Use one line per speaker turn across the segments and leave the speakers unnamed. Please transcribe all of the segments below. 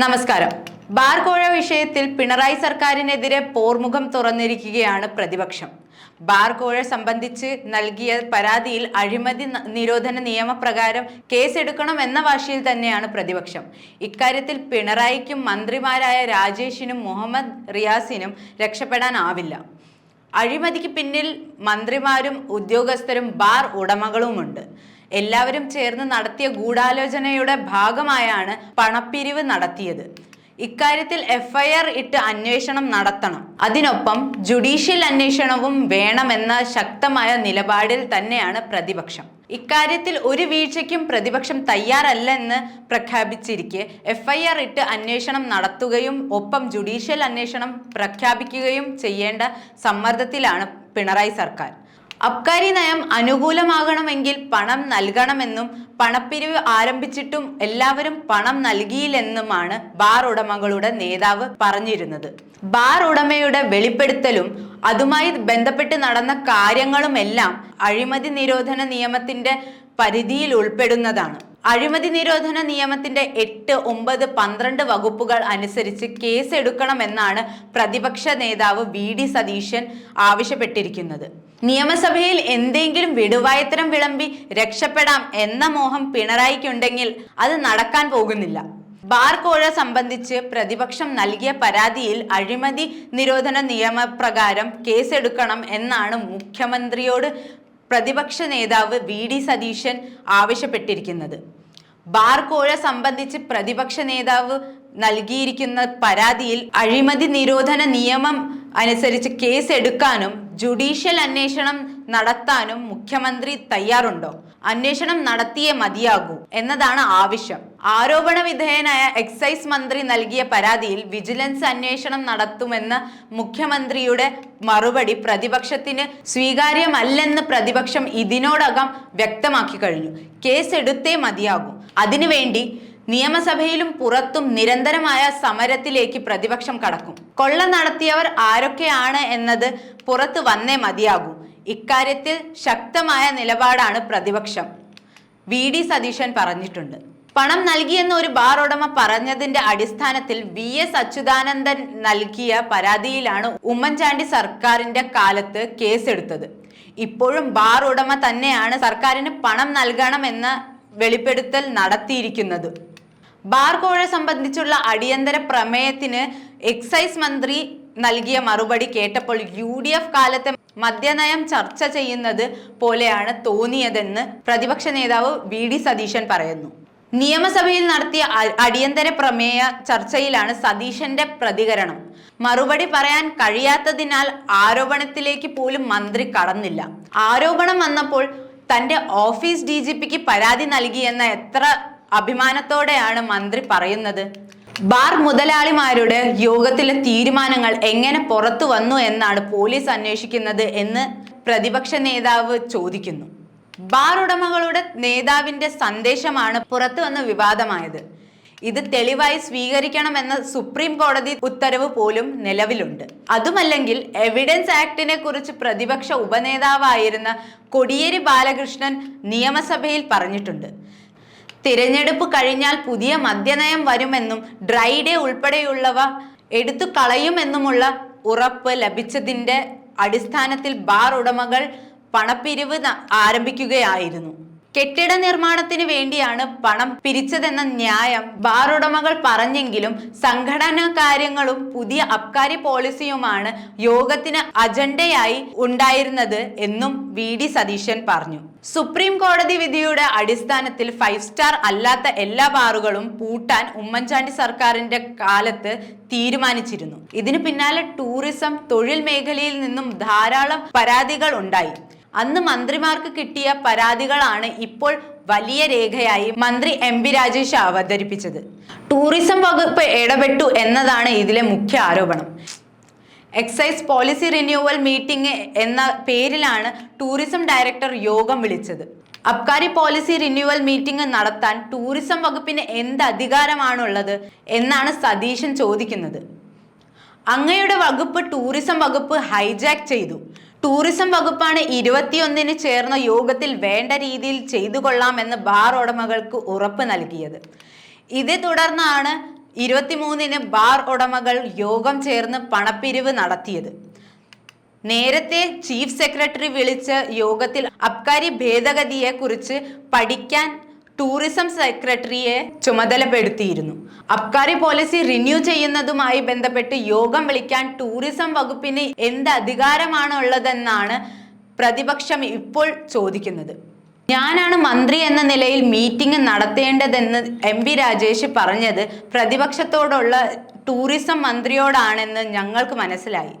നമസ്കാരം. ബാർകോഴ വിഷയത്തിൽ പിണറായി സർക്കാരിനെതിരെ പോർമുഖം തുറന്നിരിക്കുകയാണ് പ്രതിപക്ഷം. ബാർകോഴ സംബന്ധിച്ച് നൽകിയ പരാതിയിൽ അഴിമതി നിരോധന നിയമപ്രകാരം കേസെടുക്കണം എന്ന വാശിയിൽ തന്നെയാണ് പ്രതിപക്ഷം. ഇക്കാര്യത്തിൽ പിണറായിക്കും മന്ത്രിമാരായ രാജേഷിനും മുഹമ്മദ് റിയാസിനും രക്ഷപ്പെടാനാവില്ല. അഴിമതിക്ക് പിന്നിൽ മന്ത്രിമാരും ഉദ്യോഗസ്ഥരും ബാർ ഉടമകളുമുണ്ട്. എല്ലാവരും ചേർന്ന് നടത്തിയ ഗൂഢാലോചനയുടെ ഭാഗമായാണ് പണപ്പിരിവ് നടത്തിയത്. ഇക്കാര്യത്തിൽ എഫ്ഐആർ ഇട്ട് അന്വേഷണം നടത്തണം. അതിനൊപ്പം ജുഡീഷ്യൽ അന്വേഷണവും വേണമെന്ന ശക്തമായ നിലപാടിൽ തന്നെയാണ് പ്രതിപക്ഷം. ഇക്കാര്യത്തിൽ ഒരു വീഴ്ചയ്ക്കും പ്രതിപക്ഷം തയ്യാറല്ലെന്ന് പ്രഖ്യാപിച്ചിരിക്കെ എഫ്ഐആർ ഇട്ട് അന്വേഷണം നടത്തുകയും ഒപ്പം ജുഡീഷ്യൽ അന്വേഷണം പ്രഖ്യാപിക്കുകയും ചെയ്യേണ്ട സമ്മർദ്ദത്തിലാണ് പിണറായി സർക്കാർ. അബ്കാരി നയം അനുകൂലമാകണമെങ്കിൽ പണം നൽകണമെന്നും പണപ്പിരിവ് ആരംഭിച്ചിട്ടും എല്ലാവരും പണം നൽകിയില്ലെന്നുമാണ് ബാർ ഉടമകളുടെ നേതാവ് പറഞ്ഞിരുന്നത്. ബാർ ഉടമയുടെ വെളിപ്പെടുത്തലും അതുമായി ബന്ധപ്പെട്ട് നടന്ന കാര്യങ്ങളുമെല്ലാം അഴിമതി നിരോധന നിയമത്തിന്റെ പരിധിയിൽ ഉൾപ്പെടുന്നതാണ്. അഴിമതി നിരോധന നിയമത്തിന്റെ എട്ട് ഒമ്പത് പന്ത്രണ്ട് വകുപ്പുകൾ അനുസരിച്ച് കേസ് എടുക്കണമെന്നാണ് പ്രതിപക്ഷ നേതാവ് വി ഡി സതീശൻ ആവശ്യപ്പെട്ടിരിക്കുന്നത്. നിയമസഭയിൽ എന്തെങ്കിലും വിടുവായത്തരം വിളമ്പി രക്ഷപ്പെടാം എന്ന മോഹം പിണറായിക്കുണ്ടെങ്കിൽ അത് നടക്കാൻ പോകുന്നില്ല. ബാർ കോഴ സംബന്ധിച്ച് പ്രതിപക്ഷം നൽകിയ പരാതിയിൽ അഴിമതി നിരോധന നിയമപ്രകാരം കേസെടുക്കണം എന്നാണ് മുഖ്യമന്ത്രിയോട് പ്രതിപക്ഷ നേതാവ് വി ഡി സതീശൻ ആവശ്യപ്പെട്ടിരിക്കുന്നത്. ബാർ കോഴ സംബന്ധിച്ച് പ്രതിപക്ഷ നേതാവ് നൽകിയിരിക്കുന്ന പരാതിയിൽ അഴിമതി നിരോധന നിയമം അനുസരിച്ച് കേസ് എടുക്കാനും ജുഡീഷ്യൽ അന്വേഷണം നടത്താനും മുഖ്യമന്ത്രി തയ്യാറുണ്ടോ? അന്വേഷണം നടത്തിയേ മതിയാകൂ എന്നതാണ് ആവശ്യം. ആരോപണ വിധേയനായ എക്സൈസ് മന്ത്രി നൽകിയ പരാതിയിൽ വിജിലൻസ് അന്വേഷണം നടത്തുമെന്ന മുഖ്യമന്ത്രിയുടെ മറുപടി പ്രതിപക്ഷത്തിന് സ്വീകാര്യമല്ലെന്ന് പ്രതിപക്ഷം ഇതിനോടകം വ്യക്തമാക്കി കഴിഞ്ഞു. കേസ് എടുത്തേ മതിയാകൂ. അതിനുവേണ്ടി നിയമസഭയിലും പുറത്തും നിരന്തരമായ സമരത്തിലേക്ക് പ്രതിപക്ഷം കടക്കും. കൊള്ള നടത്തിയവർ ആരൊക്കെയാണ് എന്നത് പുറത്തു വന്നേ മതിയാകൂ. ഇക്കാര്യത്തിൽ ശക്തമായ നിലപാടാണ് പ്രതിപക്ഷം. വി. ഡി. സതീശൻ പറഞ്ഞിട്ടുണ്ട്. പണം നൽകിയെന്ന് ഒരു ബാർ ഉടമ പറഞ്ഞതിന്റെ അടിസ്ഥാനത്തിൽ വി. എസ്. അച്യുതാനന്ദൻ നൽകിയ പരാതിയിലാണ് ഉമ്മൻചാണ്ടി സർക്കാരിന്റെ കാലത്ത് കേസെടുത്തത്. ഇപ്പോഴും ബാർ ഉടമ തന്നെയാണ് സർക്കാരിന് പണം നൽകണമെന്ന വെളിപ്പെടുത്തൽ നടത്തിയിരിക്കുന്നത്. ബാർ കോഴ സംബന്ധിച്ചുള്ള അടിയന്തര പ്രമേയത്തിന് എക്സൈസ് മന്ത്രി നൽകിയ മറുപടി കേട്ടപ്പോൾ യു ഡി എഫ് കാലത്തെ മദ്യനയം ചർച്ച ചെയ്യുന്നത് പോലെയാണ് തോന്നിയതെന്ന് പ്രതിപക്ഷ നേതാവ് വി ഡി സതീശൻ പറയുന്നു. നിയമസഭയിൽ നടത്തിയ അടിയന്തര പ്രമേയ ചർച്ചയിലാണ് സതീശന്റെ പ്രതികരണം. മറുപടി പറയാൻ കഴിയാത്തതിനാൽ ആരോപണത്തിലേക്ക് പോലും മന്ത്രി കടന്നില്ല. ആരോപണം വന്നപ്പോൾ തന്റെ ഓഫീസ് ഡി ജി പിക്ക് പരാതി നൽകിയെന്ന എത്ര അഭിമാനത്തോടെയാണ് മന്ത്രി പറയുന്നത്. ബാർ മുതലാളിമാരുടെ യോഗത്തിലെ തീരുമാനങ്ങൾ എങ്ങനെ പുറത്തു വന്നു എന്നാണ് പോലീസ് അന്വേഷിക്കുന്നത് എന്ന് പ്രതിപക്ഷ നേതാവ് ചോദിക്കുന്നു. ബാർ ഉടമകളുടെ നേതാവിന്റെ സന്ദേശമാണ് പുറത്തു വന്ന വിവാദമായത്. ഇത് തെളിവായി സ്വീകരിക്കണമെന്ന സുപ്രീം കോടതി ഉത്തരവ് പോലും നിലവിലുണ്ട്. അതുമല്ലെങ്കിൽ എവിഡൻസ് ആക്ടിനെ കുറിച്ച് പ്രതിപക്ഷ ഉപനേതാവായിരുന്ന കൊടിയേരി ബാലകൃഷ്ണൻ നിയമസഭയിൽ പറഞ്ഞിട്ടുണ്ട്. തിരഞ്ഞെടുപ്പ് കഴിഞ്ഞാൽ പുതിയ മദ്യനയം വരുമെന്നും ഡ്രൈ ഡേ ഉൾപ്പെടെയുള്ളവ എടുത്തു കളയുമെന്നുമുള്ള ഉറപ്പ് ലഭിച്ചതിന്റെ അടിസ്ഥാനത്തിൽ ബാർ ഉടമകൾ പണപ്പിരിവ് ആരംഭിക്കുകയായിരുന്നു. കെട്ടിട നിർമ്മാണത്തിന് വേണ്ടിയാണ് പണം പിരിച്ചതെന്ന ന്യായം ബാർ ഉടമകൾ പറഞ്ഞെങ്കിലും സംഘടനാ കാര്യങ്ങളും പുതിയ അബ്കാരി പോളിസിയുമാണ് യോഗത്തിന് അജണ്ടയായി ഉണ്ടായിരുന്നത് എന്നും വി ഡി സതീശൻ പറഞ്ഞു. സുപ്രീം കോടതി വിധിയുടെ അടിസ്ഥാനത്തിൽ ഫൈവ് സ്റ്റാർ അല്ലാത്ത എല്ലാ ബാറുകളും പൂട്ടാൻ ഉമ്മൻചാണ്ടി സർക്കാരിന്റെ കാലത്ത് തീരുമാനിച്ചിരുന്നു. ഇതിനു പിന്നാലെ ടൂറിസം തൊഴിൽ മേഖലയിൽ നിന്നും ധാരാളം പരാതികൾ ഉണ്ടായി. അന്ന് മന്ത്രിമാർക്ക് കിട്ടിയ പരാതികളാണ് ഇപ്പോൾ വലിയ രേഖയായി മന്ത്രി എം പി രാജേഷ് അവതരിപ്പിച്ചത്. ടൂറിസം വകുപ്പ് ഇടപെട്ടു എന്നതാണ് ഇതിലെ മുഖ്യ ആരോപണം. എക്സൈസ് പോളിസി റിന്യൂവൽ മീറ്റിംഗ് എന്ന പേരിലാണ് ടൂറിസം ഡയറക്ടർ യോഗം വിളിച്ചത്. അബ്കാരി പോളിസി റിന്യൂവൽ മീറ്റിംഗ് നടത്താൻ ടൂറിസം വകുപ്പിന് എന്ത് അധികാരമാണുള്ളത് എന്നാണ് സതീശൻ ചോദിക്കുന്നത്. അങ്ങയുടെ വകുപ്പ് ടൂറിസം വകുപ്പ് ഹൈജാക്ക് ചെയ്തു. ടൂറിസം വകുപ്പാണ് ഇരുപത്തിയൊന്നിന് ചേർന്ന യോഗത്തിൽ വേണ്ട രീതിയിൽ ചെയ്തു കൊള്ളാമെന്ന് ബാർ ഉടമകൾക്ക് ഉറപ്പ് നൽകിയത്. ഇതേ തുടർന്നാണ് ഇരുപത്തിമൂന്നിന് ബാർ ഉടമകൾ യോഗം ചേർന്ന് പണപ്പിരിവ് നടത്തിയത്. നേരത്തെ ചീഫ് സെക്രട്ടറി വിളിച്ച യോഗത്തിൽ അബ്കാരി ഭേദഗതിയെ കുറിച്ച് പഠിക്കാൻ ടൂറിസം സെക്രട്ടറിയെ ചുമതലപ്പെടുത്തിയിരുന്നു. അബ്കാരി പോളിസി റിന്യൂ ചെയ്യുന്നതുമായി ബന്ധപ്പെട്ട് യോഗം വിളിക്കാൻ ടൂറിസം വകുപ്പിന് എന്ത് അധികാരമാണ് ഉള്ളതെന്നാണ് പ്രതിപക്ഷം ഇപ്പോൾ ചോദിക്കുന്നത്. ഞാനാണ് മന്ത്രി എന്ന നിലയിൽ മീറ്റിംഗ് നടത്തേണ്ടതെന്ന് എം വി രാജേഷ് പറഞ്ഞത് പ്രതിപക്ഷത്തോടുള്ള ടൂറിസം മന്ത്രിയോടാണെന്ന് ഞങ്ങൾക്ക് മനസ്സിലായി.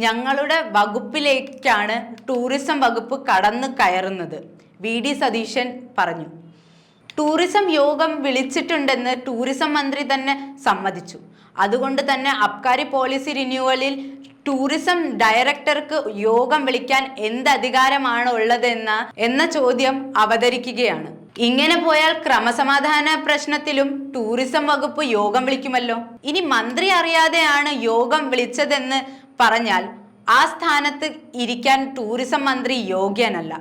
ഞങ്ങളുടെ വകുപ്പിലേക്കാണ് ടൂറിസം വകുപ്പ് കടന്നു കയറുന്നത്. വി. ഡി. സതീശൻ പറഞ്ഞു. ടൂറിസം യോഗം വിളിച്ചിട്ടുണ്ടെന്ന് ടൂറിസം മന്ത്രി തന്നെ സമ്മതിച്ചു. അതുകൊണ്ട് തന്നെ അബ്കാരി പോളിസി റിന്യൂവലിൽ ടൂറിസം ഡയറക്ടർക്ക് യോഗം വിളിക്കാൻ എന്ത് അധികാരമാണ് ഉള്ളതെന്ന എന്ന ചോദ്യം അവതരിക്കുകയാണ്. ഇങ്ങനെ പോയാൽ ക്രമസമാധാന പ്രശ്നത്തിലും ടൂറിസം വകുപ്പ് യോഗം വിളിക്കുമല്ലോ. ഇനി മന്ത്രി അറിയാതെയാണ് യോഗം വിളിച്ചതെന്ന് പറഞ്ഞാൽ ആ സ്ഥാനത്ത് ഇരിക്കാൻ ടൂറിസം മന്ത്രി യോഗ്യനല്ല.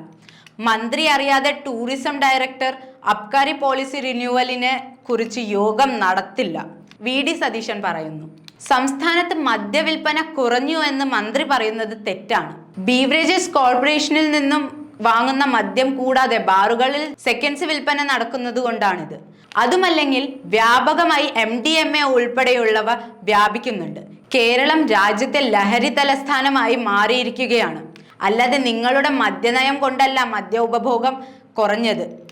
മന്ത്രി അറിയാതെ ടൂറിസം ഡയറക്ടർ അബ്കാരി പോളിസി റിന്യൂവലിനെ കുറിച്ച് യോഗം നടത്തില്ല. വി ഡി സതീശൻ പറയുന്നു. സംസ്ഥാനത്ത് മദ്യവിൽപ്പന കുറഞ്ഞു എന്ന് മന്ത്രി പറയുന്നത് തെറ്റാണ്. ബീവറേജസ് കോർപ്പറേഷനിൽ നിന്നും വാങ്ങുന്ന മദ്യം കൂടാതെ ബാറുകളിൽ സെക്കൻഡ്സ് വിൽപ്പന നടക്കുന്നത് കൊണ്ടാണിത്. അതുമല്ലെങ്കിൽ വ്യാപകമായി എം ഡി എം എ ഉൾപ്പെടെയുള്ളവ വ്യാപിക്കുന്നുണ്ട്. കേരളം രാജ്യത്തെ ലഹരി തലസ്ഥാനമായി മാറിയിരിക്കുകയാണ്. അല്ലാതെ നിങ്ങളുടെ മദ്യനയം കൊണ്ടല്ല മദ്യ ഉപഭോഗം കുറഞ്ഞത്.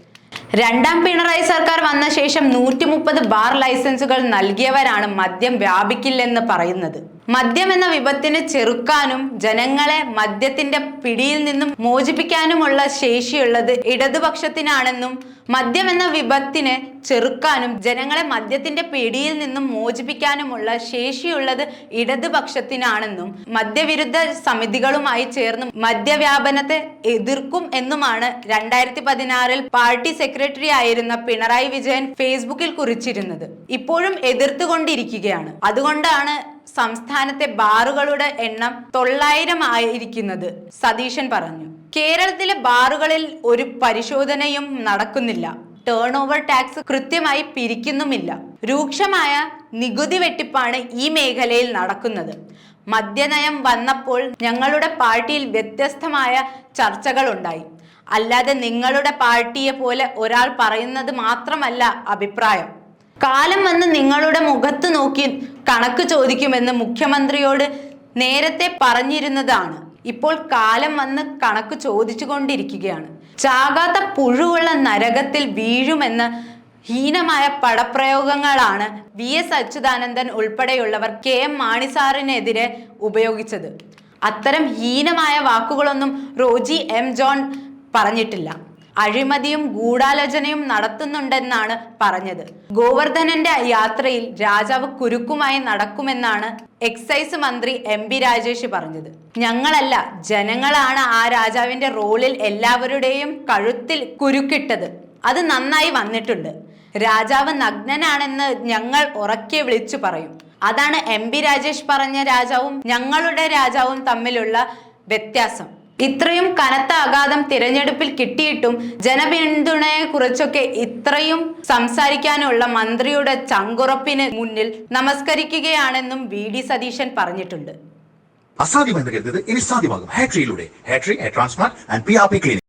രണ്ടാം പിണറായി സർക്കാർ വന്ന ശേഷം നൂറ്റി മുപ്പത് ബാർ ലൈസൻസുകൾ നൽകിയവരാണ് മദ്യം വ്യാപിക്കില്ലെന്ന് പറയുന്നത്. മദ്യം എന്ന വിപത്തിനെ ചെറുക്കാനും ജനങ്ങളെ മദ്യത്തിന്റെ പിടിയിൽ നിന്നും മോചിപ്പിക്കാനുമുള്ള ശേഷിയുള്ളത് ഇടതുപക്ഷത്തിനാണെന്നും മദ്യം എന്ന വിപത്തിനെ ചെറുക്കാനും ജനങ്ങളെ മദ്യത്തിന്റെ പിടിയിൽ നിന്നും മോചിപ്പിക്കാനുമുള്ള ശേഷിയുള്ളത് ഇടതുപക്ഷത്തിനാണെന്നും മദ്യവിരുദ്ധ സമിതികളുമായി ചേർന്ന് മദ്യവ്യാപനത്തെ എതിർക്കും എന്നുമാണ് രണ്ടായിരത്തി പതിനാറിൽ പാർട്ടി സെക്രട്ടറി ആയിരുന്ന പിണറായി വിജയൻ ഫേസ്ബുക്കിൽ കുറിച്ചിരുന്നത്. ഇപ്പോഴും എതിർത്തുകൊണ്ടിരിക്കുകയാണ്. അതുകൊണ്ടാണ് സംസ്ഥാനത്തെ ബാറുകളുടെ എണ്ണം തൊള്ളായിരം ആയിരിക്കുന്നത് സതീശൻ പറഞ്ഞു. കേരളത്തിലെ ബാറുകളിൽ ഒരു പരിശോധനയും നടക്കുന്നില്ല. ടേൺ ഓവർ ടാക്സ് കൃത്യമായി പിരിക്കുന്നുമില്ല. രൂക്ഷമായ നികുതി വെട്ടിപ്പാണ് ഈ മേഖലയിൽ നടക്കുന്നത്. മദ്യനയം വന്നപ്പോൾ ഞങ്ങളുടെ പാർട്ടിയിൽ വ്യത്യസ്തമായ ചർച്ചകൾ ഉണ്ടായി അല്ലാതെ നിങ്ങളുടെ പാർട്ടിയെ പോലെ ഒരാൾ പറയുന്നത് മാത്രമല്ല അഭിപ്രായം. കാലം വന്ന് നിങ്ങളുടെ മുഖത്ത് നോക്കി കണക്ക് ചോദിക്കുമെന്ന് മുഖ്യമന്ത്രിയോട് നേരത്തെ പറഞ്ഞിരുന്നതാണ്. ഇപ്പോൾ കാലം വന്ന് കണക്ക് ചോദിച്ചു കൊണ്ടിരിക്കുകയാണ് ചാകാത്ത പുഴുവുള്ള നരകത്തിൽ വീഴുമെന്ന് ഹീനമായ പടപ്രയോഗങ്ങളാണ് വി എസ് അച്യുതാനന്ദൻ ഉൾപ്പെടെയുള്ളവർ കെ എം മാണിസാറിനെതിരെ ഉപയോഗിച്ചത്. അത്തരം ഹീനമായ വാക്കുകളൊന്നും റോജി എം ജോൺ പറഞ്ഞിട്ടില്ല. അഴിമതിയും ഗൂഢാലോചനയും നടത്തുന്നുണ്ടെന്നാണ് പറഞ്ഞത്. ഗോവർദ്ധനന്റെ യാത്രയിൽ രാജാവ് കുരുക്കുമായി നടക്കുമെന്നാണ് എക്സൈസ് മന്ത്രി എം പി രാജേഷ് പറഞ്ഞത്. ഞങ്ങളല്ല ജനങ്ങളാണ് ആ രാജാവിന്റെ റോളിൽ എല്ലാവരുടെയും കഴുത്തിൽ കുരുക്കിട്ടത്. അത് നന്നായി വന്നിട്ടുണ്ട്. രാജാവ് നഗ്നനാണെന്ന് ഞങ്ങൾ ഉറക്കെ വിളിച്ചു പറയും. അതാണ് എം പി രാജേഷ് പറഞ്ഞ രാജാവും ഞങ്ങളുടെ രാജാവും തമ്മിലുള്ള വ്യത്യാസം. ഇത്രയും കനത്ത ആഘാതം തിരഞ്ഞെടുപ്പിൽ കിട്ടിയിട്ടും ജനപിന്തുണയെ കുറിച്ചൊക്കെ ഇത്രയും സംസാരിക്കാനുള്ള മന്ത്രിയുടെ ചങ്കുറപ്പിന് മുന്നിൽ നമസ്കരിക്കുകയാണെന്നും വി ഡി സതീശൻ പറഞ്ഞിട്ടുണ്ട്.
അസാധ്യമെന്ന് കരുതത് ഇനി സാധ്യമാകും. ഹാട്രിയിലൂടെ ഹാട്രി transplant and P R P clinic